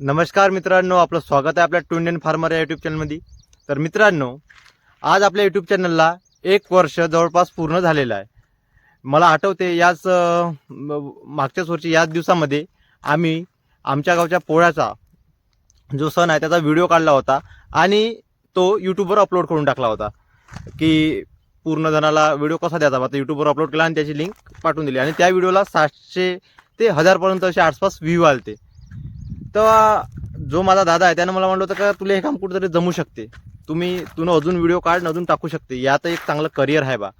नमस्कार मित्रांनो आपलं स्वागत आहे आपल्या टू फार्मर या यूट्यूब चॅनलमध्ये तर मित्रांनो आज आपल्या यूट्यूब चॅनलला एक वर्ष जवळपास पूर्ण झालेलं आहे. मला आठवते याच मागच्याच वर्षी याच दिवसामध्ये आम्ही आमच्या गावच्या पोळ्याचा जो सण आहे त्याचा व्हिडिओ काढला होता आणि तो यूट्यूबवर अपलोड करून टाकला होता. की पूर्ण जणाला व्हिडिओ कसा द्यायचा? आता यूट्यूबवर अपलोड केला आणि त्याची लिंक पाठवून दिली. आणि त्या व्हिडिओला सातशे ते हजारपर्यंत असे आसपास व्ह्यू आलते. तेव्हा जो माझा दादा आहे त्यानं मला म्हणलं होतं का तुला हे काम कुठेतरी जमू शकते. तुम्ही तुनं अजून व्हिडिओ काढ अजून टाकू शकते. यात एक चांगलं करिअर आहे बा.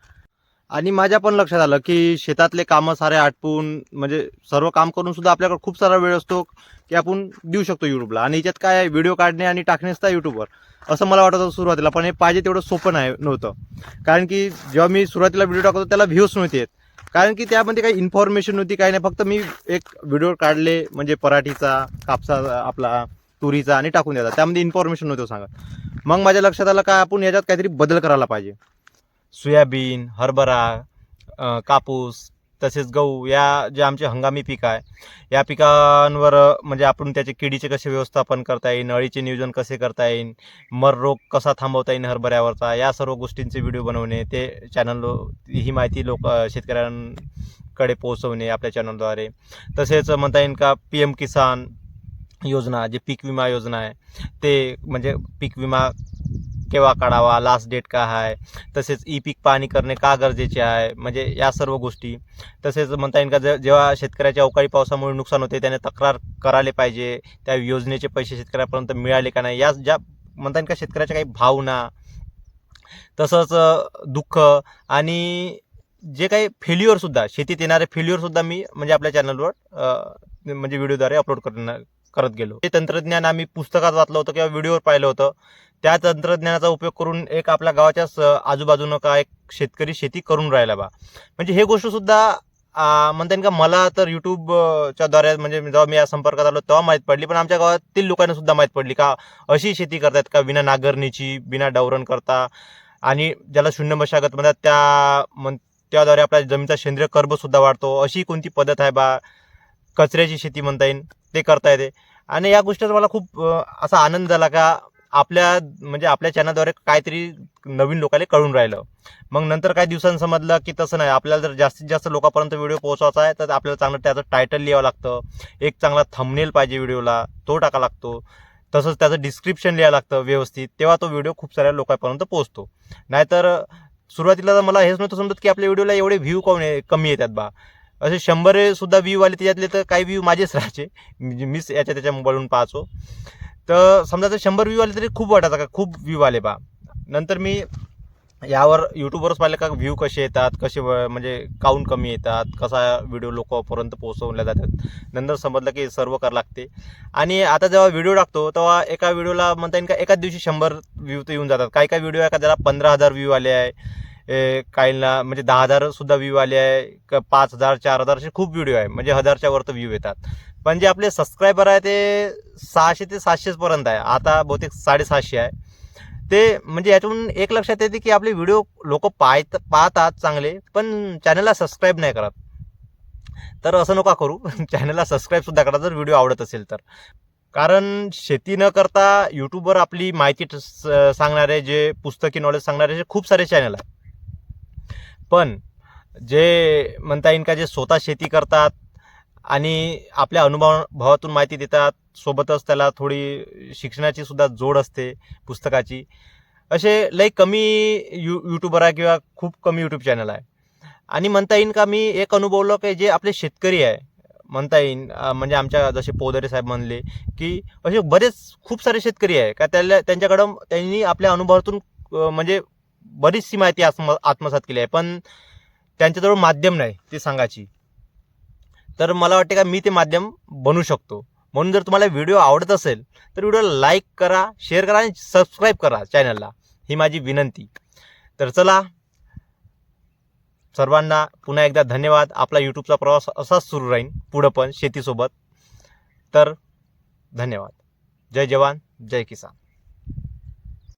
आणि माझ्या पण लक्षात आलं की शेतातले कामं सारे आटपून म्हणजे सर्व काम करून सुद्धा आपल्याकडे खूप सारा वेळ असतो की आपण देऊ शकतो युट्यूबला आणि याच्यात काय व्हिडिओ काढणे आणि टाकणेच तर युट्यूबवर असं मला वाटत होतं सुरुवातीला पण हे पाहिजे तेवढं सोपं नाही नव्हतं. कारण की जेव्हा मी सुरुवातीला व्हिडिओ टाकतो त्याला व्ह्यूज नव्हते येत. कारण की त्यामध्ये काही इन्फॉर्मेशन नव्हती काही नाही. फक्त मी एक व्हिडिओ काढले म्हणजे पराठीचा कापसा आपला तुरीचा आणि टाकून द्यायचा. त्यामध्ये इन्फॉर्मेशन नव्हतं सांगत. मग माझ्या लक्षात आलं का आपण याच्यात काहीतरी बदल करायला पाहिजे. सोयाबीन हरभरा कापूस तसेच गहू या जे आमचे हंगामी पीक आहे या पिकांवर म्हणजे आपण त्याचे किडीचे कसे व्यवस्थापन करता येईल अळीचे नियोजन कसे करता येईल मर रोग कसा थांबवता येईल हरभऱ्यावरचा या सर्व गोष्टींचे व्हिडिओ बनवणे ते चॅनल ही माहिती लोक शेतकऱ्यांकडे पोहोचवणे आपल्या चॅनलद्वारे तसेच म्हणता येईल का पी एम किसान योजना जे पीक विमा योजना आहे ते म्हणजे पीक विमा केव्हा काढावा लास्ट डेट काय आहे तसेच ई पीक पाहणी करणे का गरजेचे आहे म्हणजे या सर्व गोष्टी. तसेच म्हणता येईल का जे जेव्हा शेतकऱ्याच्या अवकाळी पावसामुळे नुकसान होते त्याने तक्रार करायला पाहिजे त्या योजनेचे पैसे शेतकऱ्यापर्यंत मिळाले का नाही या ज्या म्हणता येईल का शेतकऱ्याच्या काही भावना तसंच दुःख आणि जे काही फेल्युअरसुद्धा शेतीत येणारे फेल्युअरसुद्धा मी म्हणजे आपल्या चॅनलवर म्हणजे व्हिडिओद्वारे अपलोड करणार करत गेलो. हे तंत्रज्ञान आम्ही पुस्तकात वाचलं होतं किंवा व्हिडिओवर पाहिलं होतं. त्या तंत्रज्ञानाचा उपयोग करून एक आपल्या गावाच्याच आजूबाजूनं का एक शेतकरी शेती करून राहिला बा. म्हणजे हे गोष्टसुद्धा म्हणता येईल का मला तर युट्यूबच्या द्वारे म्हणजे जेव्हा मी या संपर्कात आलो तेव्हा माहीत पडली. पण आमच्या गावातील लोकांना सुद्धा माहीत पडली का अशी शेती करतात का विना नांगरणीची बिना डवरण करता. आणि ज्याला शून्य मशागत म्हणतात त्या म्हण त्याद्वारे आपल्या जमिनीचा सेंद्रिय कर्बसुद्धा वाढतो. अशी कोणती पद्धत आहे बा? कचऱ्याची शेती म्हणता येईल. ते करता येते. आणि या गोष्टीचा मला खूप असा आनंद झाला का आपल्या म्हणजे आपल्या चॅनलद्वारे काहीतरी नवीन लोकांना कळून राहिलं. मग नंतर काही दिवसांनी समजलं की तसं नाही. आपल्याला जर जास्तीत जास्त लोकांपर्यंत व्हिडिओ पोहोचवायचा आहे तर आपल्याला चांगलं त्याचं टायटल लिहावं लागतं. एक चांगला थंबनेल पाहिजे व्हिडिओला तो टाका लागतो. तसंच त्याचं डिस्क्रिप्शन लिहावं लागतं व्यवस्थित. तेव्हा तो व्हिडिओ खूप साऱ्या लोकांपर्यंत पोहोचतो. नाहीतर सुरुवातीला तर मला हेच नव्हतं समजत की आपल्या व्हिडिओला एवढे व्ह्यू कोण कमी येतात बा. असे शंभर सुद्धा व्ह्यू आले त्याच्यातले तर काही व्ह्यू माझेच राहायचे. म्हणजे मीच याच्या त्याच्या मोबाईलवरून पाहतो तर समजा जर शंभर व्ह्यू आले तरी खूप वाटायचा का? खूप व्ह्यू आले बा. नंतर मी यावर यूट्यूबवरच पाहिलं का व्ह्यू कसे येतात कसे व- म्हणजे काऊन कमी येतात कसा व्हिडिओ लोकांपर्यंत पोहोचवल्या जातात. नंतर समजलं की सर्व करावं लागते. आणि आता जेव्हा व्हिडिओ टाकतो तेव्हा एका व्हिडिओला म्हणता येईल का एकाच दिवशी शंभर व्ह्यू तर येऊन जातात. काही काही व्हिडिओ एखाद्याला का पंधरा हजार व्ह्यू आले आहे. काहींना म्हणजे दहा हजार सुद्धा व्ह्यू आले आहे का पाच हजार चार हजार असे खूप व्हिडिओ आहे. म्हणजे हजारच्या वरती व्ह्यू येतात. पण जे आपले सबस्क्रायबर आहे ते सहाशे ते सातशेच पर्यंत आहे. आता बहुतेक साडेसहाशे आहे. ते म्हणजे याच्यातून एक लक्षात येते की आपले व्हिडिओ लोक पाहत पाहतात चांगले पण चॅनलला सबस्क्राईब नाही करत. तर असं नका करू. चॅनलला सबस्क्राईब सुद्धा करा जर व्हिडिओ आवडत असेल तर. कारण शेती न करता यूट्यूबवर आपली माहिती सांगणारे जे पुस्तकी नॉलेज सांगणारे जे खूप सारे चॅनल आहे पण जे म्हणता येईल का जे स्वतः शेती करतात आणि आपल्या अनुभवातून माहिती देतात सोबतच त्याला थोडी शिक्षणाची सुद्धा जोड असते पुस्तकाची. असे लई कमी यू यूट्यूबर आहे किंवा खूप कमी यूट्यूब चॅनल आहे. आणि म्हणता येईल का मी एक अनुभवलं की जे आपले शेतकरी आहे म्हणता येईल म्हणजे आमच्या जसे पोदरे साहेब म्हणले की असे बरेच खूप सारे शेतकरी आहे. का त्याला त्यांच्याकडं त्यांनी आपल्या अनुभवातून म्हणजे बरीचशी माहिती आत्म आत्मसात केली आहे. पण त्यांच्याजवळ माध्यम नाही ते सांगायची. तर मला वाटते का मी ते माध्यम बनू शकतो. म्हणून जर तुम्हाला व्हिडिओ आवडत असेल तर व्हिडिओला लाईक करा शेअर करा आणि सबस्क्राईब करा चॅनलला. ही माझी विनंती. तर चला सर्वांना पुन्हा एकदा धन्यवाद. आपला यूट्यूबचा प्रवास असाच सुरू राहील पुढं पण शेतीसोबत. तर धन्यवाद. जय जवान जय किसान.